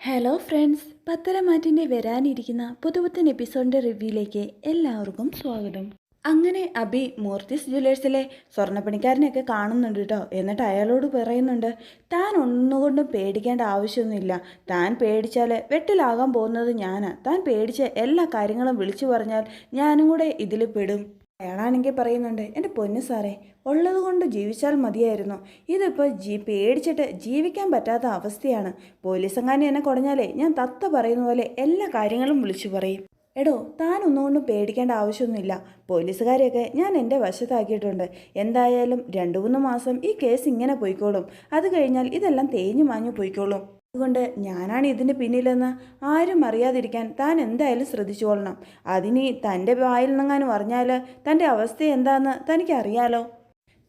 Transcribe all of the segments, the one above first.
Hello friends പത്തരമാറ്റിന്റെ വരാനിരിക്കുന്ന പുതുപുത്തൻ എപ്പിസോഡിന്റെ റിവ്യൂയിലേക്ക് എല്ലാവർക്കും സ്വാഗതം. അങ്ങനെ അബി മൂർത്തിസ് ജ്വല്ലേഴ്സിലെ സ്വർണപ്പണിക്കാരനെയൊക്കെ കാണുന്നുണ്ട് കേട്ടോ. എന്നിട്ട് അയാളോട് പറയുന്നുണ്ട് താൻ ഒന്നുകൊണ്ടും പേടിക്കേണ്ട ആവശ്യമൊന്നുമില്ല. താൻ പേടിച്ചാൽ വെട്ടിലാകാൻ പോകുന്നത് ഞാനാണ് താൻ പേടിച്ച എല്ലാ കാര്യങ്ങളും വിളിച്ചു പറഞ്ഞാൽ ഞാനും കൂടെ ഇതിൽ പെടും. അയാളാണെങ്കിൽ പറയുന്നുണ്ട് എന്റെ പൊന്നു സാറേ ഉള്ളത് കൊണ്ട് ജീവിച്ചാൽ മതിയായിരുന്നു. ഇതിപ്പോൾ ജീ പേടിച്ചിട്ട് ജീവിക്കാൻ പറ്റാത്ത അവസ്ഥയാണ്. പോലീസങ്ങാനെ എന്നെ കുടഞ്ഞാലേ ഞാൻ തത്ത പറയുന്ന പോലെ എല്ലാ കാര്യങ്ങളും വിളിച്ചു പറയും. എടോ താൻ ഒന്നുകൊണ്ടും പേടിക്കേണ്ട ആവശ്യമൊന്നുമില്ല. പോലീസുകാരെയൊക്കെ ഞാൻ എന്റെ വശത്താക്കിയിട്ടുണ്ട്. എന്തായാലും രണ്ട് മൂന്ന് മാസം ഈ കേസ് ഇങ്ങനെ പോയിക്കോളും. അത് കഴിഞ്ഞാൽ ഇതെല്ലാം തേഞ്ഞു മാഞ്ഞു പോയിക്കോളും. അതുകൊണ്ട് ഞാനാണ് ഇതിന് പിന്നിലെന്ന് ആരും അറിയാതിരിക്കാൻ താൻ എന്തായാലും ശ്രദ്ധിച്ചുകൊള്ളണം. അതിനി തന്റെ വായിൽ നിന്നെങ്ങാനും അറിഞ്ഞാൽ തന്റെ അവസ്ഥ എന്താണെന്ന് തനിക്കറിയാലോ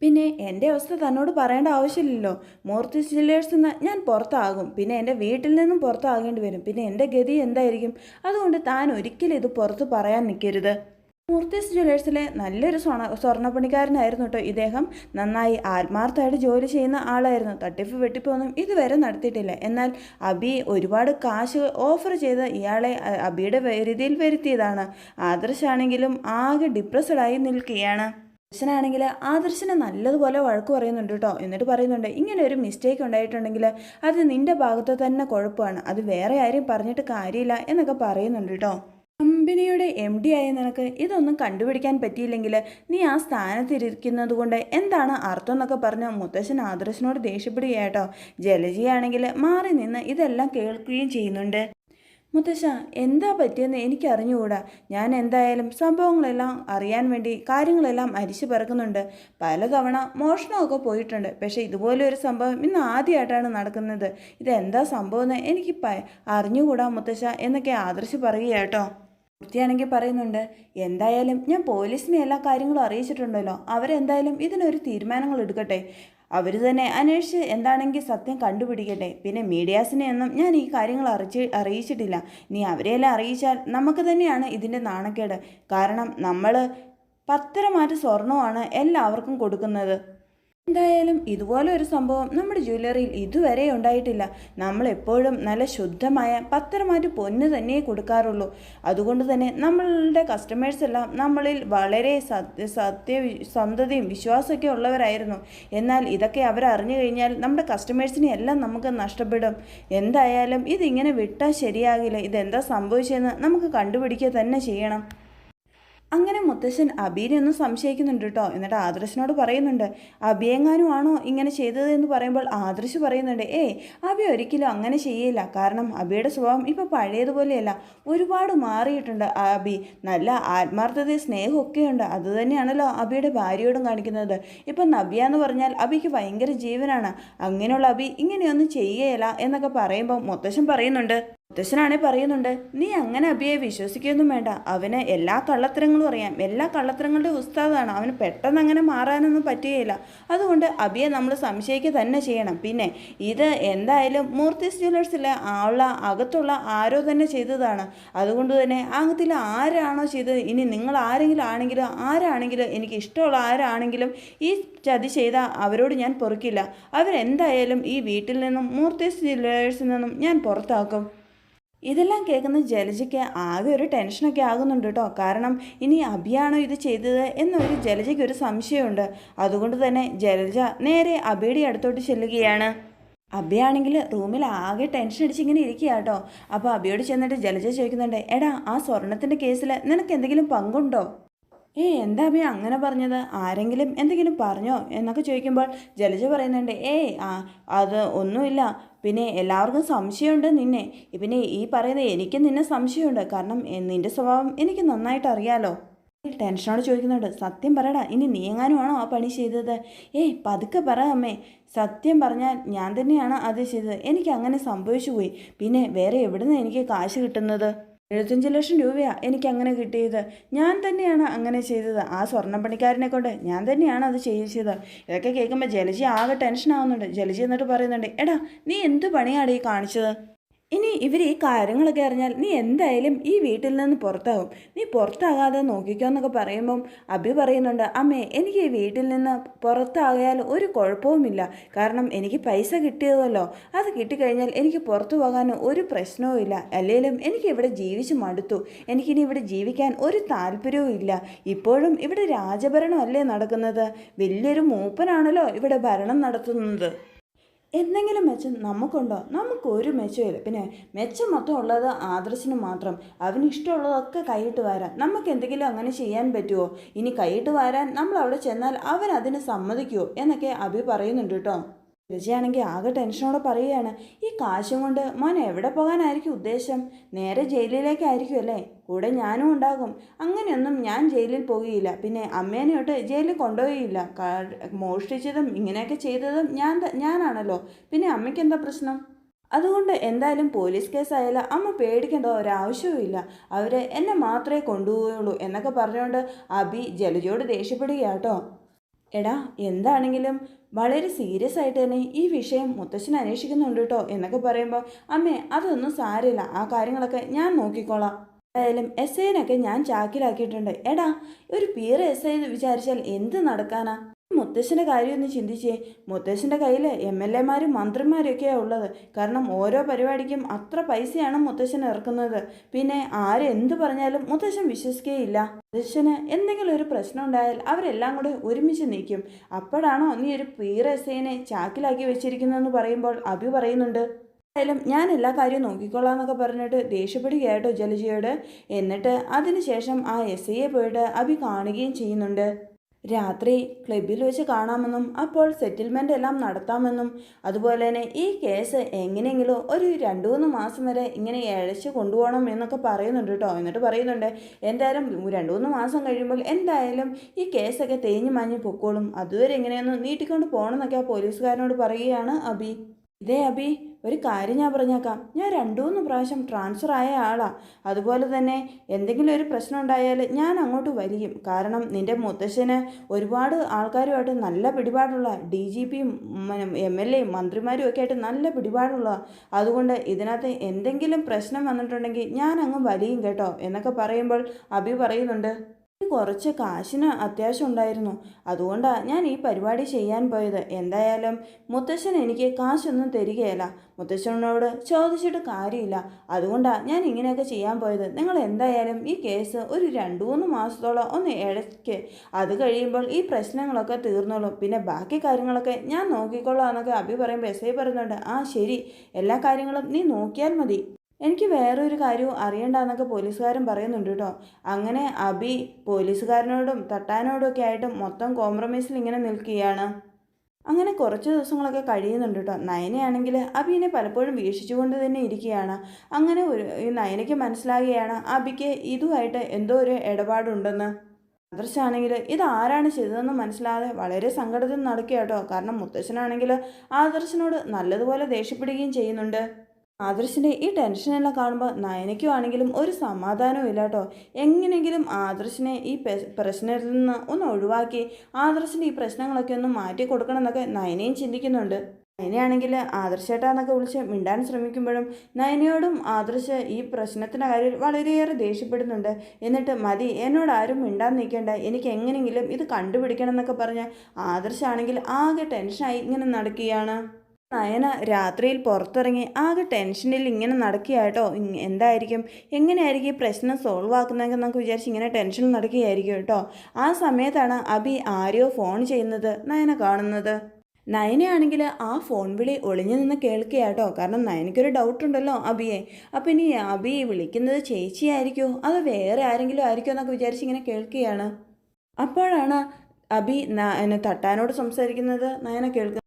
പിന്നെ എന്റെ അവസ്ഥ തന്നോട് പറയേണ്ട ആവശ്യമില്ലല്ലോ. മൂർത്തി ജില്ലേഴ്സിൽ നിന്ന് ഞാൻ പുറത്താകും. പിന്നെ എന്റെ വീട്ടിൽ നിന്നും പുറത്താകേണ്ടി വരും. പിന്നെ എന്റെ ഗതി എന്തായിരിക്കും? അതുകൊണ്ട് താൻ ഒരിക്കലും ഇത് പുറത്ത് പറയാൻ നിൽക്കരുത്. മൂർത്തിസ് ജ്വല്ലേഴ്സിലെ നല്ലൊരു സ്വർണ സ്വർണപ്പണിക്കാരനായിരുന്നു കേട്ടോ ഇദ്ദേഹം. നന്നായി ആത്മാർത്ഥമായിട്ട് ജോലി ചെയ്യുന്ന ആളായിരുന്നു. തട്ടിപ്പ് വെട്ടിപ്പൊന്നും ഇതുവരെ നടത്തിയിട്ടില്ല. എന്നാൽ അബി ഒരുപാട് കാശ് ഓഫർ ചെയ്ത് ഇയാളെ അബിയുടെ രീതിയിൽ വരുത്തിയതാണ്. ആദർശാണെങ്കിലും ആകെ ഡിപ്രസ്ഡായി നിൽക്കുകയാണ്. ആദർശനാണെങ്കിൽ ആദർശനെ നല്ലതുപോലെ വഴക്ക് പറയുന്നുണ്ട് കേട്ടോ. എന്നിട്ട് പറയുന്നുണ്ട് ഇങ്ങനെ ഒരു മിസ്റ്റേക്ക് ഉണ്ടായിട്ടുണ്ടെങ്കിൽ അത് നിന്റെ ഭാഗത്ത് തന്നെ കുഴപ്പമാണ്. അത് വേറെ ആരും പറഞ്ഞിട്ട് കാര്യമില്ല എന്നൊക്കെ പറയുന്നുണ്ട് കേട്ടോ. കമ്പനിയുടെ എം ഡി ആയ നിനക്ക് ഇതൊന്നും കണ്ടുപിടിക്കാൻ പറ്റിയില്ലെങ്കിൽ നീ ആ സ്ഥാനത്തിരിക്കുന്നത് കൊണ്ട് എന്താണ് അർത്ഥം എന്നൊക്കെ പറഞ്ഞ് മുത്തശ്ശൻ ആദർശനോട് ദേഷ്യപ്പെടുകയാട്ടോ ജലജിയാണെങ്കിൽ മാറി നിന്ന് ഇതെല്ലാം കേൾക്കുകയും ചെയ്യുന്നുണ്ട്. മുത്തശ്ശ എന്താ പറ്റിയെന്ന് എനിക്കറിഞ്ഞുകൂടാ. ഞാൻ എന്തായാലും സംഭവങ്ങളെല്ലാം അറിയാൻ വേണ്ടി കാര്യങ്ങളെല്ലാം അരിച്ചു പറക്കുന്നുണ്ട്. പലതവണ മോഷണമൊക്കെ പോയിട്ടുണ്ട്. പക്ഷേ ഇതുപോലെ ഒരു സംഭവം ഇന്ന് ആദ്യമായിട്ടാണ് നടക്കുന്നത്. ഇതെന്താ സംഭവം എന്ന് എനിക്ക് അറിഞ്ഞുകൂടാ മുത്തശ്ശ എന്നൊക്കെ ആദർശ് പറയുകയാട്ടോ വൃത്തിയാണെങ്കിൽ പറയുന്നുണ്ട് എന്തായാലും ഞാൻ പോലീസിനെ എല്ലാ കാര്യങ്ങളും അറിയിച്ചിട്ടുണ്ടല്ലോ. അവരെന്തായാലും ഇതിനൊരു തീരുമാനങ്ങൾ എടുക്കട്ടെ. അവർ തന്നെ അന്വേഷിച്ച് എന്താണെങ്കിൽ സത്യം കണ്ടുപിടിക്കട്ടെ. പിന്നെ മീഡിയാസിനെ ഒന്നും ഞാൻ ഈ കാര്യങ്ങൾ അറിയിച്ച് അറിയിച്ചിട്ടില്ല. നീ അവരെയെല്ലാം അറിയിച്ചാൽ നമുക്ക് തന്നെയാണ് ഇതിന്റെ നാണക്കേട്. കാരണം നമ്മൾ പത്തരമാറ്റ് സ്വർണമാണ് എല്ലാവർക്കും കൊടുക്കുന്നത്. എന്തായാലും ഇതുപോലെ ഒരു സംഭവം നമ്മുടെ ജ്വല്ലറിയിൽ ഇതുവരെ ഉണ്ടായിട്ടില്ല. നമ്മൾ എപ്പോഴും നല്ല ശുദ്ധമായ പത്തരമാറ്റ് പൊന്ന് തന്നെ കൊടുക്കാറുള്ളൂ. അതുകൊണ്ട് തന്നെ നമ്മളുടെ കസ്റ്റമേഴ്സ് എല്ലാം നമ്മളിൽ വളരെ സത്യ സത്യ സന്തതയും വിശ്വാസമൊക്കെ ഉള്ളവരായിരുന്നു. എന്നാൽ ഇതൊക്കെ അവർ കഴിഞ്ഞാൽ നമ്മുടെ കസ്റ്റമേഴ്സിനെ എല്ലാം നമുക്ക് നഷ്ടപ്പെടും. എന്തായാലും ഇതിങ്ങനെ വിട്ടാൽ ശരിയാകില്ല. ഇതെന്താ സംഭവിച്ചതെന്ന് നമുക്ക് കണ്ടുപിടിക്കുക തന്നെ ചെയ്യണം. അങ്ങനെ മുത്തശ്ശൻ അബീനെ ഒന്ന് സംശയിക്കുന്നുണ്ട് കേട്ടോ. എന്നിട്ട് ആദർശനോട് പറയുന്നുണ്ട് അബിയെങ്ങാനും ആണോ ഇങ്ങനെ ചെയ്തത്? എന്ന് പറയുമ്പോൾ ആദർശ് പറയുന്നുണ്ട് ഏയ് അബി ഒരിക്കലും അങ്ങനെ ചെയ്യില്ല. കാരണം അബിയുടെ സ്വഭാവം ഇപ്പോൾ പഴയതുപോലെയല്ല. ഒരുപാട് മാറിയിട്ടുണ്ട് അബി. നല്ല ആത്മാർത്ഥതയും സ്നേഹമൊക്കെ ഉണ്ട് അതുതന്നെയാണല്ലോ അബിയുടെ ഭാര്യയോടും കാണിക്കുന്നത്. ഇപ്പം നവ്യ എന്ന് പറഞ്ഞാൽ അബിക്ക് ഭയങ്കര ജീവനാണ്. അങ്ങനെയുള്ള അബി ഇങ്ങനെയൊന്നും ചെയ്യേല എന്നൊക്കെ പറയുമ്പോൾ മുത്തശ്ശൻ പറയുന്നുണ്ട് മുത്തശ്ശനാണെ പറയുന്നുണ്ട് നീ അങ്ങനെ അബിയെ വിശ്വസിക്കുകയൊന്നും വേണ്ട. അവന് എല്ലാ കള്ളത്തരങ്ങളും അറിയാം. എല്ലാ കള്ളത്തരങ്ങളുടെ ഉസ്താദാണ്. അവന് പെട്ടെന്ന് അങ്ങനെ മാറാനൊന്നും പറ്റുകയില്ല. അതുകൊണ്ട് അബിയെ നമ്മൾ സംശയിക്കുക തന്നെ ചെയ്യണം. പിന്നെ ഇത് എന്തായാലും മൂർത്തിസ് ജ്വല്ലേഴ്സിലെ ഉള്ള അകത്തുള്ള ആരോ തന്നെ ചെയ്തതാണ്. അതുകൊണ്ട് തന്നെ അകത്തിൽ ആരാണോ ചെയ്തത്? ഇനി നിങ്ങൾ ആരെങ്കിലും ആണെങ്കിലും? ആരാണെങ്കിലും എനിക്ക് ഇഷ്ടമുള്ള ആരാണെങ്കിലും ഈ ചതി ചെയ്ത അവരോട് ഞാൻ പൊറുക്കില്ല. അവരെന്തായാലും ഈ വീട്ടിൽ നിന്നും മൂർത്തിസ് ജ്വല്ലേഴ്സിൽ നിന്നും ഞാൻ പുറത്താക്കും. ഇതെല്ലാം കേൾക്കുന്ന ജലജയ്ക്ക് ആകെ ഒരു ടെൻഷനൊക്കെ ആകുന്നുണ്ട് കേട്ടോ. കാരണം ഇനി അഭിയാണോ ഇത് ചെയ്തത് എന്നൊരു ജലജയ്ക്ക് ഒരു സംശയമുണ്ട്. അതുകൊണ്ട് തന്നെ ജലജ നേരെ അബിയുടെ അടുത്തോട്ട് ചെല്ലുകയാണ്. അബിയാണെങ്കിൽ റൂമിൽ ആകെ ടെൻഷൻ അടിച്ചിങ്ങനെ ഇരിക്കുക കേട്ടോ. അപ്പോൾ അബിയോട് ചെന്നിട്ട് ജലജ ചോദിക്കുന്നുണ്ട് എടാ ആ സ്വർണത്തിന്റെ കേസിൽ നിനക്ക് എന്തെങ്കിലും പങ്കുണ്ടോ? ഏ എന്താ അഭി അങ്ങനെ പറഞ്ഞത്? ആരെങ്കിലും എന്തെങ്കിലും പറഞ്ഞോ? എന്നൊക്കെ ചോദിക്കുമ്പോൾ ജലജ പറയുന്നുണ്ട് ഏയ് ആ അത് ഒന്നുമില്ല. പിന്നെ എല്ലാവർക്കും സംശയമുണ്ട് നിന്നെ. പിന്നെ ഈ പറയുന്ന എനിക്ക് നിന്നെ സംശയമുണ്ട്. കാരണം നിന്റെ സ്വഭാവം എനിക്ക് നന്നായിട്ട് അറിയാലോ. ടെൻഷനോട് ചോദിക്കുന്നുണ്ട് സത്യം പറയടാ ഇനി നീ എങ്ങാനുമാണോ ആ പണി ചെയ്തത്? ഏയ് പതുക്കെ പറ അമ്മേ. സത്യം പറഞ്ഞാൽ ഞാൻ തന്നെയാണ് അത് ചെയ്തത്. എനിക്ക് അങ്ങനെ സംഭവിച്ചു പോയി. പിന്നെ വേറെ എവിടുന്ന് എനിക്ക് കാശ് കിട്ടുന്നത്? എഴുപത്തഞ്ച് ലക്ഷം രൂപയാണ് എനിക്ക് അങ്ങനെ കിട്ടിയത്. ഞാൻ തന്നെയാണ് അങ്ങനെ ചെയ്തത്. ആ സ്വർണ പണിക്കാരനെ കൊണ്ട് ഞാൻ തന്നെയാണ് അത് ചെയ്യിച്ചത് ഇതൊക്കെ കേൾക്കുമ്പോൾ ജലജി ആകെ ടെൻഷൻ ആവുന്നുണ്ട്. ജലജി എന്നിട്ട് പറയുന്നുണ്ട് എടാ നീ എന്ത് പണിയാണ് ഈ കാണിച്ചത്? ഇനി ഇവർ ഈ കാര്യങ്ങളൊക്കെ അറിഞ്ഞാൽ നീ എന്തായാലും ഈ വീട്ടിൽ നിന്ന് പുറത്താകും നീ പുറത്താകാതെ നോക്കിക്കോ എന്നൊക്കെ പറയുമ്പം അഭി പറയുന്നുണ്ട് അമ്മേ എനിക്ക് ഈ വീട്ടിൽ നിന്ന് പുറത്താകിയാൽ ഒരു കുഴപ്പവുമില്ല. കാരണം എനിക്ക് പൈസ കിട്ടിയതല്ലോ. അത് കിട്ടിക്കഴിഞ്ഞാൽ എനിക്ക് പുറത്തു പോകാൻ ഒരു പ്രശ്നവും ഇല്ല. അല്ലെങ്കിലും എനിക്ക് ഇവിടെ ജീവിച്ച് മടുത്തു. എനിക്കിനി ഇവിടെ ജീവിക്കാൻ ഒരു താല്പര്യവും ഇല്ല. ഇപ്പോഴും ഇവിടെ രാജഭരണമല്ലേ നടക്കുന്നത്? വലിയൊരു മൂപ്പനാണല്ലോ ഇവിടെ ഭരണം നടത്തുന്നത്. എന്തെങ്കിലും മെച്ചം നമുക്കുണ്ടോ? നമുക്ക് ഒരു മെച്ചമില്ല പിന്നെ മെച്ചം മൊത്തം ഉള്ളത് ആദർശിന് മാത്രം. അവന് ഇഷ്ടമുള്ളതൊക്കെ കൈയിട്ട് വരാൻ. നമുക്ക് എന്തെങ്കിലും അങ്ങനെ ചെയ്യാൻ പറ്റുമോ ഇനി കൈയിട്ട് വരാൻ നമ്മൾ അവിടെ ചെന്നാൽ അവൻ അതിന് സമ്മതിക്കുമോ എന്നൊക്കെ അഭി പറയുന്നുണ്ട് കേട്ടോ. രജയാണെങ്കിൽ ആകെ ടെൻഷനോടെ പറയുകയാണ്. ഈ കാശും കൊണ്ട് മോൻ എവിടെ പോകാനായിരിക്കും ഉദ്ദേശം? നേരെ ജയിലിലേക്കായിരിക്കും അല്ലേ? കൂടെ ഞാനും ഉണ്ടാകും. അങ്ങനെയൊന്നും ഞാൻ ജയിലിൽ പോകുകയില്ല പിന്നെ അമ്മേനെയോട്ട് ജയിലിൽ കൊണ്ടുപോയില്ല മോഷ്ടിച്ചതും ഇങ്ങനെയൊക്കെ ചെയ്തതും ഞാൻ ഞാനാണല്ലോ. പിന്നെ അമ്മയ്ക്ക് എന്താ പ്രശ്നം? അതുകൊണ്ട് എന്തായാലും പോലീസ് കേസായാലും അമ്മ പേടിക്കേണ്ട ഒരാവശ്യവുമില്ല. അവർ എന്നെ മാത്രമേ കൊണ്ടുപോവുള്ളൂ എന്നൊക്കെ പറഞ്ഞുകൊണ്ട് അബി ജലജയോട് ദേഷ്യപ്പെടുകയാട്ടോ. എടാ എന്താണെങ്കിലും വളരെ സീരിയസ് ആയിട്ട് തന്നെ ഈ വിഷയം മുത്തശ്ശൻ അന്വേഷിക്കുന്നുണ്ട് കേട്ടോ എന്നൊക്കെ പറയുമ്പോൾ അമ്മേ അതൊന്നും സാരമില്ല. ആ കാര്യങ്ങളൊക്കെ ഞാൻ നോക്കിക്കോളാം. എന്തായാലും എസ് ഐനൊക്കെ ഞാൻ ചാക്കിലാക്കിയിട്ടുണ്ട്. എടാ ഒരു പീറ എസ് ഐ വിചാരിച്ചാൽ എന്ത് നടക്കാനാ? മുത്തശ്ശന്റെ കാര്യം ഒന്ന് ചിന്തിച്ചേ. മുത്തശ്ശന്റെ കയ്യിൽ എം എൽ എമാരും മന്ത്രിമാരൊക്കെയാണ് ഉള്ളത്. കാരണം ഓരോ പരിപാടിക്കും അത്ര പൈസയാണ് മുത്തശ്ശൻ ഇറക്കുന്നത്. പിന്നെ ആരെന്ത് പറഞ്ഞാലും മുത്തശ്ശൻ വിശ്വസിക്കുകയില്ല മുത്തശ്ശന് എന്തെങ്കിലും ഒരു പ്രശ്നം ഉണ്ടായാൽ അവരെല്ലാം കൂടെ ഒരുമിച്ച് നിൽക്കും. അപ്പോഴാണോ നീ ഒരു പീറ എസ് ഐനെ ചാക്കിലാക്കി വെച്ചിരിക്കുന്നതെന്ന് പറയുമ്പോൾ അഭി പറയുന്നുണ്ട്. എന്തായാലും ഞാൻ എല്ലാ കാര്യവും നോക്കിക്കോളാം എന്നൊക്കെ പറഞ്ഞിട്ട് ദേഷ്യപ്പെടുകയായിട്ടോ ജലജിയോട്. എന്നിട്ട് അതിനുശേഷം ആ എസ് ഐയെ പോയിട്ട് അഭി കാണുകയും ചെയ്യുന്നുണ്ട്. രാത്രി ക്ലബിൽ വെച്ച് കാണാമെന്നും അപ്പോൾ സെറ്റിൽമെന്റ് എല്ലാം നടത്താമെന്നും അതുപോലെ തന്നെ ഈ കേസ് എങ്ങനെയെങ്കിലും ഒരു രണ്ട് മൂന്ന് മാസം വരെ ഇങ്ങനെ ഇഴച്ച് കൊണ്ടുപോകണം എന്നൊക്കെ പറയുന്നുണ്ട് കേട്ടോ എന്നിട്ട് പറയുന്നുണ്ട് എന്തായാലും രണ്ട് മൂന്ന് മാസം കഴിയുമ്പോൾ എന്തായാലും ഈ കേസൊക്കെ തേഞ്ഞു മാഞ്ഞ് പൊക്കോളും. അതുവരെ എങ്ങനെയൊന്നും നീട്ടിക്കൊണ്ട് പോകണം എന്നൊക്കെ ആ പോലീസുകാരനോട് പറയുകയാണ് അബി ഇതേ അബി ഒരു കാര്യം ഞാൻ പറഞ്ഞേക്കാം. ഞാൻ രണ്ടു മൂന്ന് പ്രാവശ്യം ട്രാൻസ്ഫർ ആയ ആളാണ് അതുപോലെ തന്നെ എന്തെങ്കിലും ഒരു പ്രശ്നം ഉണ്ടായാൽ ഞാൻ അങ്ങോട്ട് വലിയും കാരണം നിന്റെ മുത്തശ്ശന് ഒരുപാട് ആൾക്കാരുമായിട്ട് നല്ല പിടിപാടുള്ള ഡി ജി പിയും എം എൽ എയും മന്ത്രിമാരും ഒക്കെ ആയിട്ട് നല്ല പിടിപാടുള്ള അതുകൊണ്ട് ഇതിനകത്ത് എന്തെങ്കിലും പ്രശ്നം വന്നിട്ടുണ്ടെങ്കിൽ ഞാൻ അങ്ങ് വലിയും കേട്ടോ എന്നൊക്കെ പറയുമ്പോൾ അഭി പറയുന്നുണ്ട് കുറച്ച് കാശിന് അത്യാവശ്യം ഉണ്ടായിരുന്നു. അതുകൊണ്ടാണ് ഞാൻ ഈ പരിപാടി ചെയ്യാൻ പോയത്. എന്തായാലും മുത്തശ്ശൻ എനിക്ക് കാശൊന്നും തരികയില്ല. മുത്തശ്ശനോട് ചോദിച്ചിട്ട് കാര്യമില്ല. അതുകൊണ്ടാണ് ഞാൻ ഇങ്ങനെയൊക്കെ ചെയ്യാൻ പോയത്. നിങ്ങൾ എന്തായാലും ഈ കേസ് ഒരു രണ്ട് മൂന്ന് മാസത്തോളം ഒന്ന് ഇടയ്ക്ക്. അത് കഴിയുമ്പോൾ ഈ പ്രശ്നങ്ങളൊക്കെ തീർന്നോളും. പിന്നെ ബാക്കി കാര്യങ്ങളൊക്കെ ഞാൻ നോക്കിക്കൊള്ളാം എന്നൊക്കെ അഭി പറയുമ്പോൾ എസ് ഐ പറയുന്നുണ്ട്. ആ ശരി. എല്ലാ കാര്യങ്ങളും നീ നോക്കിയാൽ മതി. എനിക്ക് വേറൊരു കാര്യവും അറിയണ്ടെന്നൊക്കെ പോലീസുകാരൻ പറയുന്നുണ്ട് കേട്ടോ. അങ്ങനെ അബി പോലീസുകാരനോടും തട്ടാനോടും ഒക്കെ ആയിട്ട് മൊത്തം കോംപ്രമൈസിൽ ഇങ്ങനെ നിൽക്കുകയാണ്. അങ്ങനെ കുറച്ച് ദിവസങ്ങളൊക്കെ കഴിയുന്നുണ്ട് കേട്ടോ. നയനയാണെങ്കിൽ അബിനെ പലപ്പോഴും വീക്ഷിച്ചുകൊണ്ട് തന്നെ ഇരിക്കുകയാണ്. അങ്ങനെ ഒരു നയനയ്ക്ക് മനസ്സിലാകുകയാണ് അബിക്ക് ഇതുമായിട്ട് എന്തോ ഒരു ഇടപാടുണ്ടെന്ന്. ആദർശാണെങ്കിൽ ഇത് ആരാണ് ചെയ്തതെന്ന് മനസ്സിലാതെ വളരെ സങ്കടത്തിൽ നടക്കുക കേട്ടോ. കാരണം മുത്തശ്ശനാണെങ്കിൽ ആദർശനോട് നല്ലതുപോലെ ദേഷ്യപ്പെടുകയും ചെയ്യുന്നുണ്ട്. ആദർശിന്റെ ഈ ടെൻഷനെല്ലാം കാണുമ്പോൾ നയനയ്ക്കും ആണെങ്കിലും ഒരു സമാധാനവും ഇല്ല കേട്ടോ എങ്ങനെയെങ്കിലും ആദർശിനെ ഈ പ്രശ്നത്തിൽ നിന്ന് ഒന്ന് ഒഴിവാക്കി ആദർശിന്റെ ഈ പ്രശ്നങ്ങളൊക്കെ ഒന്ന് മാറ്റി കൊടുക്കണം എന്നൊക്കെ നയനയും ചിന്തിക്കുന്നുണ്ട്. നയനയാണെങ്കിൽ ആദർശേട്ടാന്നൊക്കെ വിളിച്ച് മിണ്ടാൻ ശ്രമിക്കുമ്പോഴും നയനയോടും ആദർശ് ഈ പ്രശ്നത്തിന്റെ കാര്യത്തിൽ വളരെയേറെ ദേഷ്യപ്പെടുന്നുണ്ട്. എന്നിട്ട് മതി എന്നോട് ആരും മിണ്ടാൻ നിൽക്കേണ്ട. എനിക്ക് എങ്ങനെയെങ്കിലും ഇത് കണ്ടുപിടിക്കണം എന്നൊക്കെ പറഞ്ഞ് ആദർശാണെങ്കിൽ ആകെ ടെൻഷനായി ഇങ്ങനെ നടക്കുകയാണ്. നയന രാത്രിയിൽ പുറത്തിറങ്ങി ആകെ ടെൻഷനിൽ ഇങ്ങനെ നടക്കുകയാട്ടോ. എന്തായിരിക്കും? എങ്ങനെയായിരിക്കും ഈ പ്രശ്നം സോൾവ് ആക്കുന്നതെങ്കിൽ നമുക്ക് വിചാരിച്ച് ഇങ്ങനെ ടെൻഷൻ നടക്കുകയായിരിക്കും കേട്ടോ. ആ സമയത്താണ് അബി ആരെയോ ഫോൺ ചെയ്യുന്നത്. നയന കാണുന്നത്. നയനയാണെങ്കിൽ ആ ഫോൺ വിളി ഒളിഞ്ഞു നിന്ന് കേൾക്കുകയാട്ടോ. കാരണം നയനയ്ക്കൊരു ഡൗട്ട് ഉണ്ടല്ലോ അബിയെ അപ്പം ഇനി അബി വിളിക്കുന്നത് ചേച്ചിയായിരിക്കുമോ അത് വേറെ ആരെങ്കിലും ആയിരിക്കുമോ എന്നൊക്കെ വിചാരിച്ച് ഇങ്ങനെ കേൾക്കുകയാണ്. അപ്പോഴാണ് അബി നയന തട്ടാനോട് സംസാരിക്കുന്നത്. നയന കേൾക്കുന്നത്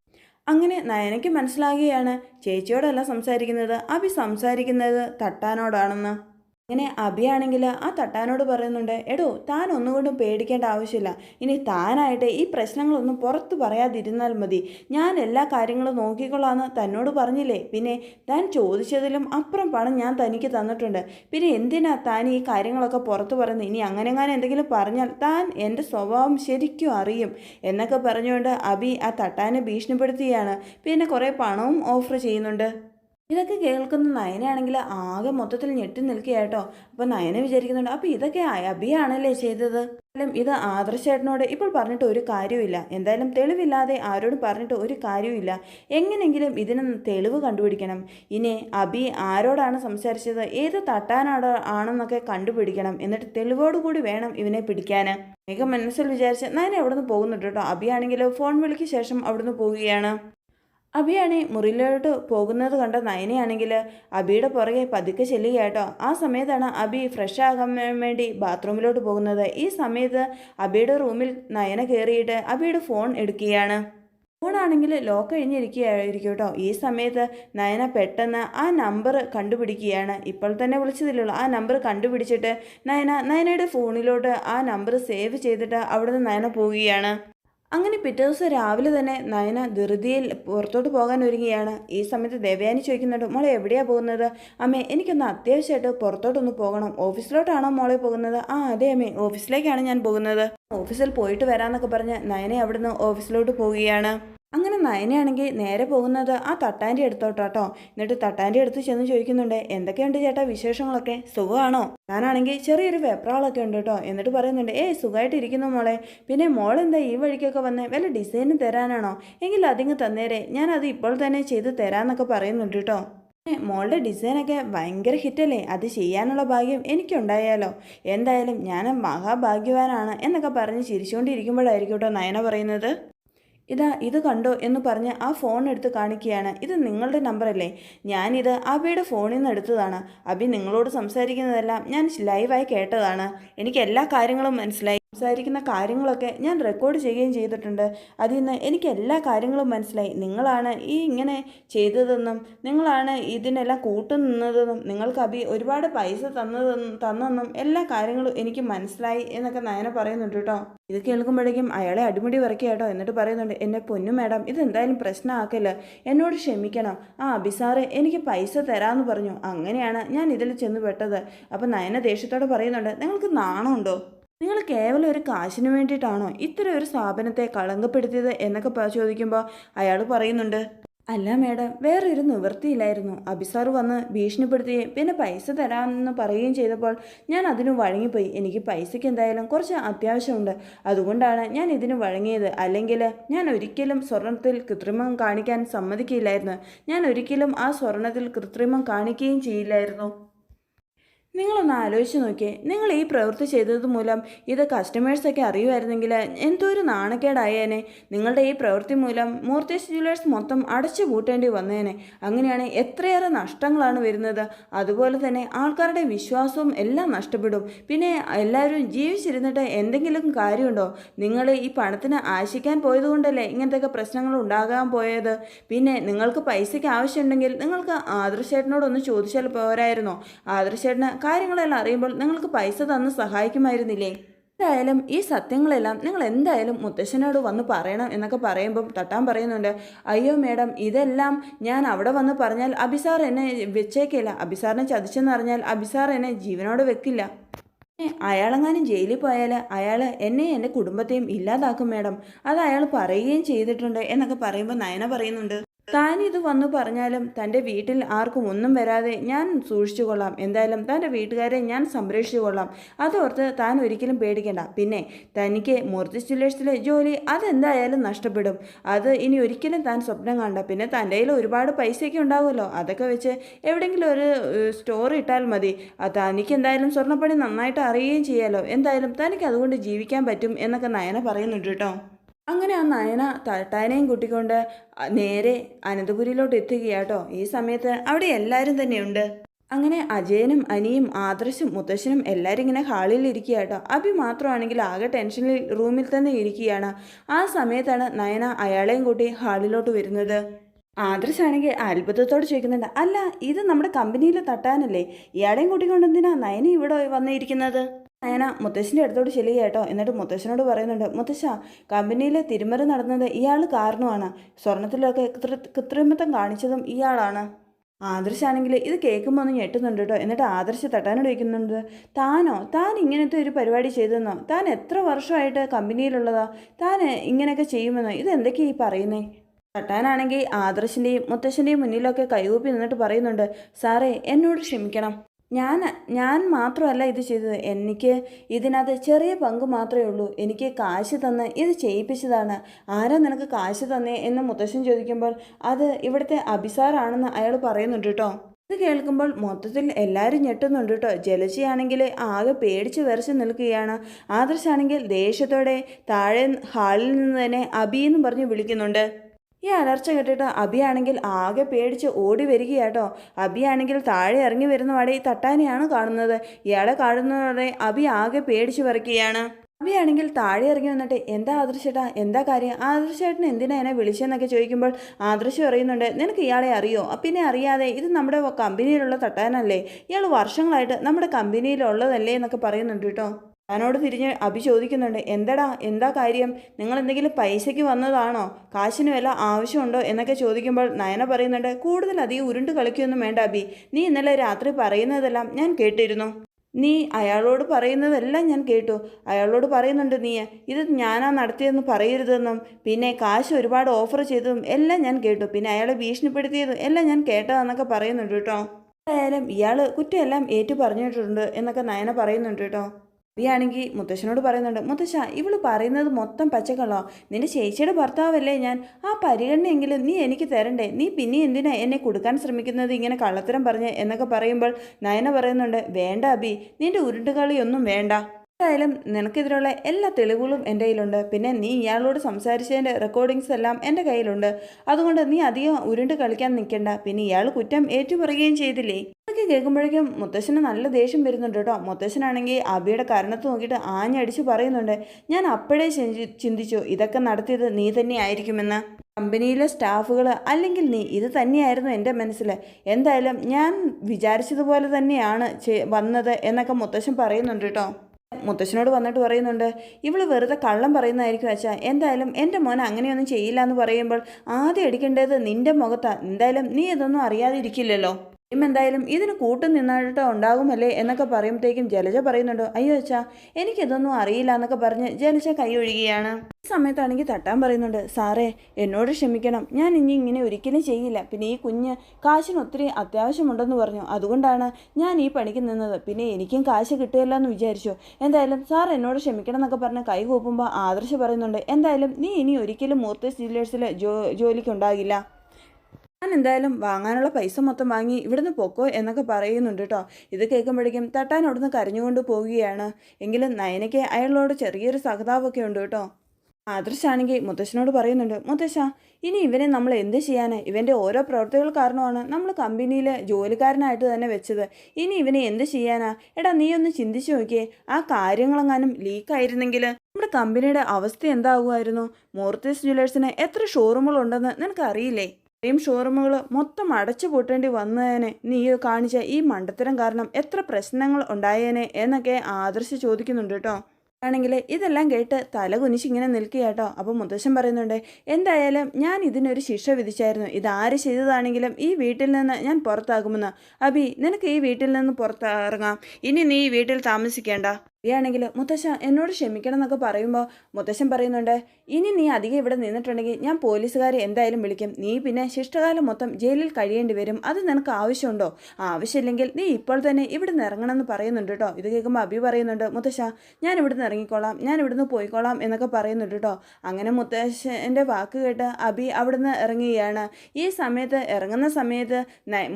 അങ്ങനെ നയനയ്ക്ക് മനസ്സിലാകുകയാണ്. ചേച്ചിയോടല്ല സംസാരിക്കുന്നത്. അഭി സംസാരിക്കുന്നത് തട്ടാനോടാണെന്ന്. അങ്ങനെ അബിയാണെങ്കിൽ ആ തട്ടാനോട് പറയുന്നുണ്ട് എടോ താൻ ഒന്നുകൊണ്ടും പേടിക്കേണ്ട ആവശ്യമില്ല. ഇനി താനായിട്ട് ഈ പ്രശ്നങ്ങളൊന്നും പുറത്ത് പറയാതിരുന്നാൽ മതി. ഞാൻ എല്ലാ കാര്യങ്ങളും നോക്കിക്കൊള്ളാമെന്ന് തന്നോട് പറഞ്ഞില്ലേ? പിന്നെ താൻ ചോദിച്ചതിലും അപ്പുറം പണം ഞാൻ തനിക്ക് തന്നിട്ടുണ്ട്. പിന്നെ എന്തിനാ താൻ ഈ കാര്യങ്ങളൊക്കെ പുറത്ത് പറയുന്നത്? ഇനി അങ്ങനെ അങ്ങനെ എന്തെങ്കിലും പറഞ്ഞാൽ താൻ എന്റെ സ്വഭാവം ശരിക്കും അറിയും. എന്നൊക്കെ പറഞ്ഞുകൊണ്ട് അബി ആ തട്ടാനെ ഭീഷണിപ്പെടുത്തുകയാണ്. പിന്നെ കുറേ പണവും ഓഫർ ചെയ്യുന്നുണ്ട്. ഇതൊക്കെ കേൾക്കുന്ന നയനാണെങ്കിൽ ആകെ മൊത്തത്തിൽ ഞെട്ടി നിൽക്കുകയാട്ടോ അപ്പോൾ നയന വിചാരിക്കുന്നുണ്ട് അപ്പോൾ ഇതൊക്കെ അഭിയാണല്ലേ ചെയ്തത്? എന്തായാലും ഇത് ആദർശേട്ടനോട് ഇപ്പോൾ പറഞ്ഞിട്ട് ഒരു കാര്യമില്ല എന്തായാലും തെളിവില്ലാതെ ആരോടും പറഞ്ഞിട്ട് ഒരു കാര്യമില്ല എങ്ങനെങ്കിലും ഇതിന് തെളിവ് കണ്ടുപിടിക്കണം. ഇനി അബി ആരോടാണ് സംസാരിച്ചത്? ഏത് തട്ടാനാടോ ആണെന്നൊക്കെ കണ്ടുപിടിക്കണം. എന്നിട്ട് തെളിവോടുകൂടി വേണം ഇവനെ പിടിക്കാൻ മേഘ മനസ്സിൽ വിചാരിച്ച് നയന അവിടുന്ന് പോകുന്നുണ്ട് കേട്ടോ അബിയാണെങ്കിൽ ഫോൺ വിളിക്ക് ശേഷം അവിടുന്ന് പോവുകയാണ്. അബിയാണെ മുറിയിലോട്ട് പോകുന്നത് കണ്ട നയനയാണെങ്കിൽ അബിയുടെ പുറകെ പതുക്കെ ചെല്ലുക കേട്ടോ. ആ സമയത്താണ് അബി ഫ്രഷ് ആകാൻ വേണ്ടി ബാത്റൂമിലോട്ട് പോകുന്നത്. ഈ സമയത്ത് അബിയുടെ റൂമിൽ നയന കയറിയിട്ട് അബിയുടെ ഫോൺ എടുക്കുകയാണ്. ഫോണാണെങ്കിൽ ലോക്ക് കഴിഞ്ഞിരിക്കുകയായിരിക്കും കേട്ടോ. ഈ സമയത്ത് നയന പെട്ടെന്ന് ആ നമ്പർ കണ്ടുപിടിക്കുകയാണ്. ഇപ്പോൾ തന്നെ വിളിച്ചതില്ലുള്ളൂ ആ നമ്പർ കണ്ടുപിടിച്ചിട്ട് നയന നയനയുടെ ഫോണിലോട്ട് ആ നമ്പർ സേവ് ചെയ്തിട്ട് അവിടുന്ന് നയന പോവുകയാണ്. അങ്ങനെ പിറ്റേ ദിവസം രാവിലെ തന്നെ നയന ധൃതിയിൽ പുറത്തോട്ട് പോകാൻ ഒരുങ്ങിയാണ് ഈ സമയത്ത് ദേവയാനി ചോദിക്കുന്നുണ്ട് മോളെ എവിടെയാണ് പോകുന്നത്? അമ്മേ എനിക്കൊന്ന് അത്യാവശ്യമായിട്ട് പുറത്തോട്ടൊന്ന് പോകണം. ഓഫീസിലോട്ടാണോ മോളെ പോകുന്നത്? ആ അതെ അമ്മേ ഓഫീസിലേക്കാണ് ഞാൻ പോകുന്നത്. ഓഫീസിൽ പോയിട്ട് വരാമെന്നൊക്കെ പറഞ്ഞ് നയനെ അവിടുന്ന് ഓഫീസിലോട്ട് പോവുകയാണ്. അങ്ങനെ നയനയാണെങ്കിൽ നേരെ പോകുന്നത് ആ തട്ടാന്റെ അടുത്തോട്ടോ എന്നിട്ട് തട്ടാന്റെ അടുത്ത് ചെന്ന് ചോദിക്കുന്നുണ്ട് എന്തൊക്കെയുണ്ട് ചേട്ടാ വിശേഷങ്ങളൊക്കെ? സുഖമാണോ? ഞാനാണെങ്കിൽ ചെറിയൊരു വെപ്രാളൊക്കെ ഉണ്ട് കേട്ടോ എന്നിട്ട് പറയുന്നുണ്ട് ഏയ് സുഖമായിട്ടിരിക്കുന്നു മോളെ. പിന്നെ മോൾ എന്താ ഈ വഴിക്കൊക്കെ വന്ന്? വല്ല ഡിസൈന് തരാനാണോ? എങ്കിൽ അതിങ്ങ് തന്നേരെ. ഞാനത് ഇപ്പോൾ തന്നെ ചെയ്ത് തരാമെന്നൊക്കെ പറയുന്നുണ്ട് കേട്ടോ മോളുടെ ഡിസൈനൊക്കെ ഭയങ്കര ഹിറ്റല്ലേ അത് ചെയ്യാനുള്ള ഭാഗ്യം എനിക്കുണ്ടായാലോ? എന്തായാലും ഞാൻ മഹാഭാഗ്യവാനാണ് എന്നൊക്കെ പറഞ്ഞ് ചിരിച്ചുകൊണ്ടിരിക്കുമ്പോഴായിരിക്കും കേട്ടോ നയന പറയുന്നത്. ഇതാ ഇത് കണ്ടോ എന്ന് പറഞ്ഞ് ആ ഫോൺ എടുത്ത് കാണിക്കുകയാണ്. ഇത് നിങ്ങളുടെ നമ്പറല്ലേ ഞാനിത് അബിയുടെ ഫോണിൽ നിന്ന് എടുത്തതാണ്. അബി നിങ്ങളോട് സംസാരിക്കുന്നതെല്ലാം ഞാൻ ലൈവായി കേട്ടതാണ്. എനിക്ക് എല്ലാ കാര്യങ്ങളും മനസ്സിലായി. സംസാരിക്കുന്ന കാര്യങ്ങളൊക്കെ ഞാൻ റെക്കോർഡ് ചെയ്യുകയും ചെയ്തിട്ടുണ്ട്. അതിൽ നിന്ന് എനിക്ക് എല്ലാ കാര്യങ്ങളും മനസ്സിലായി. നിങ്ങളാണ് ഈ ഇങ്ങനെ ചെയ്തതെന്നും നിങ്ങളാണ് ഇതിനെല്ലാം കൂട്ടുനിന്നതെന്നും നിങ്ങൾക്ക് അഭി ഒരുപാട് പൈസ തന്നതെന്നും തന്നെന്നും എല്ലാ കാര്യങ്ങളും എനിക്ക് മനസ്സിലായി എന്നൊക്കെ നയന പറയുന്നുണ്ട് കേട്ടോ. ഇത് കേൾക്കുമ്പോഴേക്കും അയാളെ അടിമുടി വിറക്കുക എന്നിട്ട് പറയുന്നുണ്ട് എന്നെ പൊന്നു മാഡം ഇതെന്തായാലും പ്രശ്നമാക്കില്ല? എന്നോട് ക്ഷമിക്കണം? ആ അബിസാറ് എനിക്ക് പൈസ തരാമെന്ന് പറഞ്ഞു. അങ്ങനെയാണ് ഞാൻ ഇതിൽ ചെന്ന് പെട്ടത്. അപ്പം നയന ദേഷ്യത്തോടെ പറയുന്നുണ്ട് നിങ്ങൾക്ക് നാണമുണ്ടോ? നിങ്ങൾ കേവലം ഒരു കാശിന് വേണ്ടിയിട്ടാണോ ഇത്തരം ഒരു സ്ഥാപനത്തെ കളങ്കപ്പെടുത്തിയത് എന്നൊക്കെ ചോദിക്കുമ്പോൾ അയാൾ പറയുന്നുണ്ട്. അല്ല മേഡം വേറൊരു നിവൃത്തിയില്ലായിരുന്നു. അബിസാർ വന്ന് ഭീഷണിപ്പെടുത്തുകയും പിന്നെ പൈസ തരാമെന്ന് പറയുകയും ചെയ്തപ്പോൾ ഞാൻ അതിന് വഴങ്ങിപ്പോയി. എനിക്ക് പൈസയ്ക്ക് എന്തായാലും കുറച്ച് അത്യാവശ്യമുണ്ട്. അതുകൊണ്ടാണ് ഞാൻ ഇതിന് വഴങ്ങിയത്. അല്ലെങ്കിൽ ഞാൻ ഒരിക്കലും സ്വർണത്തിൽ കൃത്രിമം കാണിക്കാൻ സമ്മതിക്കില്ലായിരുന്നു. ഞാൻ ഒരിക്കലും ആ സ്വർണത്തിൽ കൃത്രിമം കാണിക്കുകയും ചെയ്യില്ലായിരുന്നു. നിങ്ങളൊന്ന് ആലോചിച്ച് നോക്കിയേ. നിങ്ങൾ ഈ പ്രവൃത്തി ചെയ്തത് മൂലം ഇത് കസ്റ്റമേഴ്സൊക്കെ അറിയുമായിരുന്നെങ്കിൽ എന്തോ ഒരു നാണക്കേടായേനെ. നിങ്ങളുടെ ഈ പ്രവൃത്തി മൂലം മൂർത്തി ജ്വല്ലേഴ്സ് മൊത്തം അടച്ചു പൂട്ടേണ്ടി വന്നേനെ. അങ്ങനെയാണ് എത്രയേറെ നഷ്ടങ്ങളാണ് വരുന്നത്. അതുപോലെ തന്നെ ആൾക്കാരുടെ വിശ്വാസവും എല്ലാം നഷ്ടപ്പെടും. പിന്നെ എല്ലാവരും ജീവിച്ചിരുന്നിട്ട് എന്തെങ്കിലും കാര്യമുണ്ടോ? നിങ്ങൾ ഈ പണത്തിന് ആശിക്കാൻ പോയതുകൊണ്ടല്ലേ ഇങ്ങനത്തെയൊക്കെ പ്രശ്നങ്ങൾ ഉണ്ടാകാൻ പോയത്? പിന്നെ നിങ്ങൾക്ക് പൈസയ്ക്ക് ആവശ്യമുണ്ടെങ്കിൽ നിങ്ങൾക്ക് ആദർശേട്ടനോടൊന്ന് ചോദിച്ചാൽ പോരായിരുന്നോ? ആദർശേട്ടന് കാര്യങ്ങളെല്ലാം അറിയുമ്പോൾ നിങ്ങൾക്ക് പൈസ തന്ന് സഹായിക്കുമായിരുന്നില്ലേ? എന്തായാലും ഈ സത്യങ്ങളെല്ലാം നിങ്ങൾ എന്തായാലും മുത്തശ്ശനോട് വന്ന് പറയണം എന്നൊക്കെ പറയുമ്പം തട്ടാൻ പറയുന്നുണ്ട്. അയ്യോ മേഡം ഇതെല്ലാം ഞാൻ അവിടെ വന്ന് പറഞ്ഞാൽ അബിസാർ എന്നെ വെച്ചേക്കില്ല. അബിസാറിനെ ചതിച്ചെന്ന് അറിഞ്ഞാൽ അബിസാർ എന്നെ ജീവനോട് വെക്കില്ല. അയാളെങ്ങാനും ജയിലിൽ പോയാൽ അയാൾ എന്നെയും എന്റെ കുടുംബത്തെയും ഇല്ലാതാക്കും മേഡം. അത് അയാൾ പറയുകയും ചെയ്തിട്ടുണ്ട് എന്നൊക്കെ പറയുമ്പോൾ നയന പറയുന്നുണ്ട്. താൻ ഇത് വന്നു പറഞ്ഞാലും തന്റെ വീട്ടിൽ ആർക്കും ഒന്നും വരാതെ ഞാൻ സൂക്ഷിച്ചു കൊള്ളാം. എന്തായാലും തന്റെ വീട്ടുകാരെ ഞാൻ സംരക്ഷിച്ചു കൊള്ളാം. അതോർത്ത് താൻ ഒരിക്കലും പേടിക്കേണ്ട. പിന്നെ തനിക്ക് മൂർത്തി ജ്വല്ലേഴ്സിലെ ജോലി അതെന്തായാലും നഷ്ടപ്പെടും. അത് ഇനി ഒരിക്കലും താൻ സ്വപ്നം കാണണ്ട. പിന്നെ തന്റെ കയ്യിൽ ഒരുപാട് പൈസയൊക്കെ ഉണ്ടാവുമല്ലോ. അതൊക്കെ വെച്ച് എവിടെയെങ്കിലും ഒരു സ്റ്റോർ ഇട്ടാൽ മതി. തനിക്ക് എന്തായാലും സ്വർണപ്പണി നന്നായിട്ട് അറിയുകയും ചെയ്യാമല്ലോ എന്തായാലും തനിക്ക് അതുകൊണ്ട് ജീവിക്കാൻ പറ്റും എന്നൊക്കെ നയന പറയുന്നുണ്ട് കേട്ടോ. അങ്ങനെ ആ നയന തട്ടാനയും കൂട്ടിക്കൊണ്ട് നേരെ അനന്തപുരിയിലോട്ട് എത്തുകയാട്ടോ ഈ സമയത്ത് അവിടെ എല്ലാവരും തന്നെയുണ്ട്. അങ്ങനെ അജയനും അനിയും ആദർശും മുത്തശ്ശനും എല്ലാവരും ഇങ്ങനെ ഹാളിൽ ഇരിക്കുക കേട്ടോ അഭി മാത്രമാണെങ്കിൽ ആകെ ടെൻഷനിൽ റൂമിൽ തന്നെ ഇരിക്കുകയാണ്. ആ സമയത്താണ് നയന അയാളെയും കൂട്ടി ഹാളിലോട്ട് വരുന്നത്. ആദർശാണെങ്കിൽ അത്ഭുതത്തോട് ചോദിക്കുന്നുണ്ട് അല്ല ഇത് നമ്മുടെ കമ്പനിയിലെ തട്ടാനല്ലേ? ഇയാളെയും കൂട്ടിക്കൊണ്ട് എന്തിനാ നയന ഇവിടെ വന്നിരിക്കുന്നത്? നയന മുത്തശ്ശന്റെ അടുത്തോട് ചെല്ലുക കേട്ടോ എന്നിട്ട് മുത്തശ്ശനോട് പറയുന്നുണ്ട് മുത്തശ്ശ കമ്പനിയിലെ തിരുമറി നടന്നത് ഇയാൾ കാരണമാണ്. സ്വർണത്തിലൊക്കെ കൃത്രിമത്വം കാണിച്ചതും ഇയാളാണ്. ആദർശാണെങ്കിൽ ഇത് കേൾക്കുമ്പോൾ ഒന്ന് ഞെട്ടുന്നുണ്ട് കേട്ടോ എന്നിട്ട് ആദർശ തട്ടാനോട് ചോദിക്കുന്നുണ്ട് താനോ? താൻ ഇങ്ങനത്തെ ഒരു പരിപാടി ചെയ്തെന്നോ? താൻ എത്ര വർഷമായിട്ട് കമ്പനിയിലുള്ളതാ? താൻ ഇങ്ങനെയൊക്കെ ചെയ്യുമെന്നോ? ഇത് എന്തൊക്കെയാണ് ഈ പറയുന്നേ? തട്ടാനാണെങ്കിൽ ആദർശിന്റെയും മുത്തശ്ശന്റെയും മുന്നിലൊക്കെ കൈകൂപ്പി നിന്നിട്ട് പറയുന്നുണ്ട് സാറേ എന്നോട് ക്ഷമിക്കണം. ഞാൻ ഞാൻ മാത്രമല്ല ഇത് ചെയ്തത്. എനിക്ക് ഇതിനകത്ത് ചെറിയ പങ്ക് മാത്രമേ ഉള്ളൂ. എനിക്ക് കാശ് തന്ന് ഇത് ചെയ്യിപ്പിച്ചതാണ്. ആരാ നിനക്ക് കാശ് തന്നേ എന്ന് മുത്തശ്ശൻ ചോദിക്കുമ്പോൾ അത് ഇവിടുത്തെ അഭിസാറാണെന്ന് അയാൾ പറയുന്നുണ്ട് കേട്ടോ. ഇത് കേൾക്കുമ്പോൾ മൊത്തത്തിൽ എല്ലാവരും ഞെട്ടുന്നുണ്ട് കേട്ടോ. ജലജിയാണെങ്കിൽ ആകെ പേടിച്ച് വിറച്ച് നിൽക്കുകയാണ്. ആദർശാണെങ്കിൽ ദേഷ്യത്തോടെ താഴെ ഹാളിൽ നിന്ന് തന്നെ അബി എന്ന് പറഞ്ഞ് വിളിക്കുന്നുണ്ട്. ഈ അലർച്ച കേട്ടിട്ട് അബിയാണെങ്കിൽ ആകെ പേടിച്ച് ഓടി വരികയാട്ടോ. അബിയാണെങ്കിൽ താഴെ ഇറങ്ങി വരുന്ന ഈ തട്ടാനെയാണ് കാണുന്നത്. ഇയാളെ കാണുന്നതോടെ അബി ആകെ പേടിച്ച് പറിക്കുകയാണ് അബിയാണെങ്കിൽ താഴെ ഇറങ്ങി വന്നിട്ട് എന്താ ആദർശേട്ടാ? എന്താ കാര്യം? ആദർശേട്ടൻ എന്തിനാ എന്നെ വിളിച്ചെന്നൊക്കെ ചോദിക്കുമ്പോൾ ആദർശം അറിയുന്നുണ്ട് നിനക്ക് ഇയാളെ അറിയോ? "ആ, പിന്നെ അറിയാതെ ഇത് നമ്മുടെ കമ്പനിയിലുള്ള തട്ടാനല്ലേ? ഇയാൾ വർഷങ്ങളായിട്ട് നമ്മുടെ കമ്പനിയിലുള്ളതല്ലേ എന്നൊക്കെ പറയുന്നുണ്ട് കേട്ടോ. താനോട് തിരിഞ്ഞ് അഭി ചോദിക്കുന്നുണ്ട് എന്താടാ എന്താ കാര്യം? നിങ്ങൾ എന്തെങ്കിലും പൈസയ്ക്ക് വന്നതാണോ? കാശിന് വല്ല ആവശ്യമുണ്ടോ? എന്നൊക്കെ ചോദിക്കുമ്പോൾ നയന പറയുന്നുണ്ട് കൂടുതൽ അധികം ഉരുണ്ട് കളിക്കൊന്നും വേണ്ട അഭി. നീ ഇന്നലെ രാത്രി പറയുന്നതെല്ലാം ഞാൻ കേട്ടിരുന്നു. നീ അയാളോട് പറയുന്നതെല്ലാം ഞാൻ കേട്ടു. അയാളോട് പറയുന്നുണ്ട് നീ ഇത് ഞാനാ നടത്തിയതെന്ന് പറയരുതെന്നും പിന്നെ കാശ് ഒരുപാട് ഓഫർ ചെയ്തതും എല്ലാം ഞാൻ കേട്ടു. പിന്നെ അയാളെ ഭീഷണിപ്പെടുത്തിയതും എല്ലാം ഞാൻ കേട്ടതെന്നൊക്കെ പറയുന്നുണ്ട് കേട്ടോ. എന്തായാലും ഇയാൾ കുറ്റമെല്ലാം ഏറ്റു പറഞ്ഞിട്ടുണ്ട് എന്നൊക്കെ നയന പറയുന്നുണ്ട് കേട്ടോ. അബിയാണെങ്കിൽ മുത്തശ്ശനോട് പറയുന്നുണ്ട് മുത്തശ്ശ ഇവൾ പറയുന്നത് മൊത്തം പച്ചക്കള്ളോ. നിന്റെ ചേച്ചിയുടെ ഭർത്താവല്ലേ ഞാൻ. ആ പരിഗണനയെങ്കിലും നീ എനിക്ക് തരണ്ടേ? നീ പിന്നെ എന്തിനാ എന്നെ കൊടുക്കാൻ ശ്രമിക്കുന്നത്? ഇങ്ങനെ കള്ളത്തരം പറഞ്ഞ് എന്നൊക്കെ പറയുമ്പോൾ നയന പറയുന്നുണ്ട് വേണ്ട അബി നിന്റെ ഉരുണ്ടുകളിയൊന്നും വേണ്ട. എന്തായാലും നിനക്കെതിരെയുള്ള എല്ലാ തെളിവുകളും എന്റെ കയ്യിലുണ്ട്. പിന്നെ നീ ഇയാളോട് സംസാരിച്ചതിന്റെ റെക്കോർഡിങ്സ് എല്ലാം എന്റെ കയ്യിലുണ്ട്. അതുകൊണ്ട് നീ അധികം ഉരുണ്ട് കളിക്കാൻ നിൽക്കണ്ട. പിന്നെ ഇയാൾ കുറ്റം ഏറ്റുപറയുകയും ചെയ്തില്ലേ? അതൊക്കെ കേൾക്കുമ്പോഴേക്കും മുത്തശ്ശന് നല്ല ദേഷ്യം വരുന്നുണ്ട് കേട്ടോ. മുത്തശ്ശനാണെങ്കിൽ അബിയുടെ കരണത്ത് നോക്കിയിട്ട് ആഞ്ഞടിച്ച് പറയുന്നുണ്ട് ഞാൻ അപ്പോഴേ ചിന്തി- ചിന്തിച്ചു ഇതൊക്കെ നടത്തിയത് നീ തന്നെ ആയിരിക്കുമെന്ന് കമ്പനിയിലെ സ്റ്റാഫുകൾ അല്ലെങ്കിൽ നീ ഇത് തന്നെയായിരുന്നു എന്റെ മനസ്സിൽ. എന്തായാലും ഞാൻ വിചാരിച്ചതുപോലെ തന്നെയാണ് വന്നത് എന്നൊക്കെ മുത്തശ്ശൻ പറയുന്നുണ്ട് കേട്ടോ. മുത്തശ്ശനോട് വന്നിട്ട് പറയുന്നുണ്ട് ഇവൾ വെറുതെ കള്ളം പറയുന്നതായിരിക്കും അച്ഛാ. എന്തായാലും എന്റെ മോൻ അങ്ങനെയൊന്നും ചെയ്യില്ല എന്ന് പറയുമ്പോൾ ആദ്യം അടിക്കേണ്ടത് നിന്റെ മുഖത്താ. എന്തായാലും നീ ഇതൊന്നും അറിയാതിരിക്കില്ലല്ലോ. എന്തായാലും ഇതിന് കൂട്ടു നിന്നിട്ടോ ഉണ്ടാകുമല്ലേ എന്നൊക്കെ പറയുമ്പോഴത്തേക്കും ജലജ പറയുന്നുണ്ടോ അയ്യോ അച്ഛാ എനിക്കിതൊന്നും അറിയില്ല എന്നൊക്കെ പറഞ്ഞ് ജലജ കൈ ഒഴുകിയാണ്. ഈ സമയത്താണെങ്കിൽ തട്ടാൻ പറയുന്നുണ്ട് സാറേ എന്നോട് ക്ഷമിക്കണം ഞാൻ ഇനി ഇങ്ങനെ ഒരിക്കലും ചെയ്യില്ല. പിന്നെ ഈ കുഞ്ഞ് കാശിന് ഒത്തിരി അത്യാവശ്യമുണ്ടെന്ന് പറഞ്ഞു. അതുകൊണ്ടാണ് ഞാൻ ഈ പണിക്ക് നിന്നത്. പിന്നെ എനിക്കും കാശ് കിട്ടുകയില്ല എന്ന് വിചാരിച്ചു. എന്തായാലും സാർ എന്നോട് ക്ഷമിക്കണം എന്നൊക്കെ പറഞ്ഞ് കൈ കൂപ്പുമ്പോൾ ആദർശ് പറയുന്നുണ്ട് എന്തായാലും നീ ഇനി ഒരിക്കലും മൂർത്തി സ്റ്റീലേഴ്സിലെ ജോ ജോലിക്കുണ്ടാകില്ല. ഞാൻ എന്തായാലും വാങ്ങാനുള്ള പൈസ മൊത്തം വാങ്ങി ഇവിടുന്ന് പൊക്കോ എന്നൊക്കെ പറയുന്നുണ്ട് കേട്ടോ ഇത് കേൾക്കുമ്പോഴേക്കും തട്ടാൻ അവിടുന്ന് കരഞ്ഞുകൊണ്ട് പോവുകയാണ്. എങ്കിലും നയനയ്ക്ക് അയാളോട് ചെറിയൊരു സഹതാപമൊക്കെ ഉണ്ട് കേട്ടോ ആദർശാണെങ്കിൽ മുത്തശ്ശനോട് പറയുന്നുണ്ട് മുത്തശ്ശ ഇനി ഇവനെ നമ്മൾ എന്ത് ചെയ്യാന്? ഇവന്റെ ഓരോ പ്രവർത്തികൾ കാരണമാണ് നമ്മൾ കമ്പനിയിൽ ജോലിക്കാരനായിട്ട് തന്നെ വെച്ചത്. ഇനി ഇവനെ എന്ത് ചെയ്യാനാ? എടാ നീ ഒന്ന് ചിന്തിച്ചു നോക്കിയേ. ആ കാര്യങ്ങളെങ്ങാനും ലീക്കായിരുന്നെങ്കിൽ നമ്മുടെ കമ്പനിയുടെ അവസ്ഥ എന്താകുമായിരുന്നു മോർത്തേസ് ജ്വല്ലേഴ്സിന് എത്ര ഷോറൂമുകളുണ്ടെന്ന് നിനക്ക് ഇത്രയും ഷോറൂമുകൾ മൊത്തം അടച്ചു പൂട്ടേണ്ടി വന്നതിനെ നീ കാണിച്ച ഈ മണ്ടത്തരം കാരണം എത്ര പ്രശ്നങ്ങൾ ഉണ്ടായേനെ എന്നൊക്കെ ആദർശ് ചോദിക്കുന്നുണ്ട് കേട്ടോ. ആണെങ്കിൽ ഇതെല്ലാം കേട്ട് തല കുനിച്ചിങ്ങനെ നിൽക്കുക കേട്ടോ അപ്പോൾ മുത്തശ്ശൻ പറയുന്നുണ്ട് എന്തായാലും ഞാൻ ഇതിനൊരു ശിക്ഷ വിധിച്ചായിരുന്നു. ഇതാര് ചെയ്തതാണെങ്കിലും ഈ വീട്ടിൽ നിന്ന് ഞാൻ പുറത്താകുമെന്ന്. അബി നിനക്ക് ഈ വീട്ടിൽ നിന്ന് പുറത്തിറങ്ങാം. ഇനി നീ ഈ വീട്ടിൽ താമസിക്കേണ്ട. ആണെങ്കിൽ മുത്തശ്ശ എന്നോട് ക്ഷമിക്കണം എന്നൊക്കെ പറയുമ്പോൾ മുത്തശ്ശൻ പറയുന്നുണ്ട് ഇനി നീ അധികം ഇവിടെ നിന്നിട്ടുണ്ടെങ്കിൽ ഞാൻ പോലീസുകാരെ എന്തായാലും വിളിക്കും. നീ പിന്നെ ശിഷ്ടകാലം മൊത്തം ജയിലിൽ കഴിയേണ്ടി വരും. അത് നിനക്ക് ആവശ്യമുണ്ടോ? ആവശ്യമില്ലെങ്കിൽ നീ ഇപ്പോൾ തന്നെ ഇവിടെ നിന്ന് ഇറങ്ങണമെന്ന് പറയുന്നുണ്ട് കേട്ടോ ഇത് കേൾക്കുമ്പോൾ അബി പറയുന്നുണ്ട് മുത്തശ്ശ ഞാൻ ഇവിടുന്ന് ഇറങ്ങിക്കോളാം. ഞാൻ ഇവിടുന്ന് പോയിക്കോളാം എന്നൊക്കെ പറയുന്നുണ്ട് കേട്ടോ അങ്ങനെ മുത്തശ്ശന്റെ വാക്ക് കേട്ട് അബി അവിടുന്ന് ഇറങ്ങുകയാണ്. ഈ സമയത്ത് ഇറങ്ങുന്ന സമയത്ത്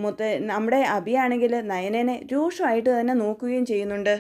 മുത്ത നമ്മുടെ അബിയാണെങ്കിൽ നയനേനെ രൂക്ഷമായിട്ട് തന്നെ നോക്കുകയും ചെയ്യുന്നുണ്ട്.